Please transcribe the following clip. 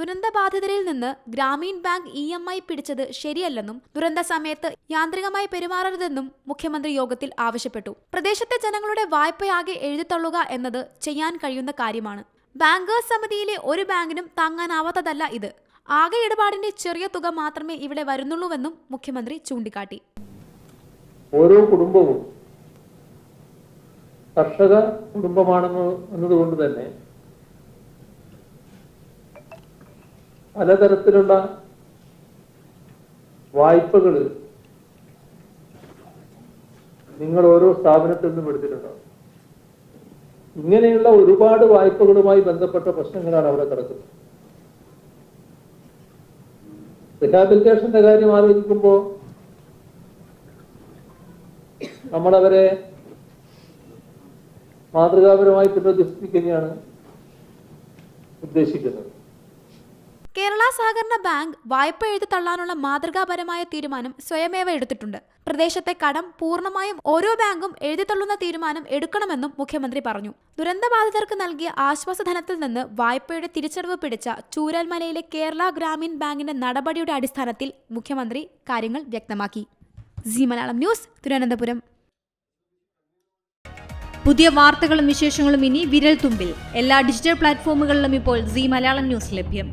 ദുരന്തബാധിതരിൽ നിന്ന് Grameen bank E M I പിടിച്ചത് ശരിയല്ലെന്നും ദുരന്ത സമയത്ത് യാന്ത്രികമായി പെരുമാറരുതെന്നും മുഖ്യമന്ത്രി യോഗത്തിൽ ആവശ്യപ്പെട്ടു. പ്രദേശത്തെ ജനങ്ങളുടെ വായ്പയാകെ എഴുതിത്തള്ളുക എന്നത് ചെയ്യാൻ കഴിയുന്ന കാര്യമാണ്. ബാങ്കേഴ്സ് സമിതിയിലെ ഒരു ബാങ്കിനും താങ്ങാനാവാത്തതല്ല ഇത്. ആകെ ഇടപാടിന്റെ ചെറിയ തുക മാത്രമേ ഇവിടെ വരുന്നുള്ളൂവെന്നും മുഖ്യമന്ത്രി ചൂണ്ടിക്കാട്ടി. ഓരോ കുടുംബവും കർഷക കുടുംബമാണെന്ന് എന്നതുകൊണ്ട് തന്നെ പലതരത്തിലുള്ള വായ്പകൾ നിങ്ങൾ ഓരോ സ്ഥാപനത്തിൽ നിന്നും എടുത്തിട്ടുണ്ടാവും ഇങ്ങനെയുള്ള ഒരുപാട് വായ്പകളുമായി ബന്ധപ്പെട്ട പ്രശ്നങ്ങളാണ് അവിടെ കിടക്കുന്നത്. റിഹാബിലിറ്റേഷന്റെ കാര്യം ആലോചിക്കുമ്പോൾ നമ്മളവരെ മാതൃകാപരമായി പുനരധിപ്പിക്കുകയാണ് ഉദ്ദേശിക്കുന്നത്. കേരള സഹകരണ ബാങ്ക് വായ്പ എഴുതി തള്ളാനുള്ള മാതൃകാപരമായ തീരുമാനം സ്വയമേവ എടുത്തിട്ടുണ്ട്. പ്രദേശത്തെ കടം പൂർണമായും ഓരോ ബാങ്കും എഴുതിത്തള്ളുന്ന തീരുമാനം എടുക്കണമെന്നും മുഖ്യമന്ത്രി പറഞ്ഞു. ദുരന്തബാധിതർക്ക് നൽകിയ ആശ്വാസധനത്തിൽ നിന്ന് വായ്പയുടെ തിരിച്ചടവ് പിടിച്ച ചൂരൽമലയിലെ കേരള ഗ്രാമീൺ ബാങ്കിന്റെ നടപടിയുടെ അടിസ്ഥാനത്തിൽ മുഖ്യമന്ത്രി കാര്യങ്ങൾ വ്യക്തമാക്കി. Zee Malayalam news Thiruvananthapuram. പുതിയ വാർത്തകളും വിശേഷങ്ങളും ഇനി വിരൽ തുമ്പിൽ എല്ലാ ഡിജിറ്റൽ പ്ലാറ്റ്ഫോമുകളിലും ഇപ്പോൾ സി മലയാളം ന്യൂസ് ലഭ്യം.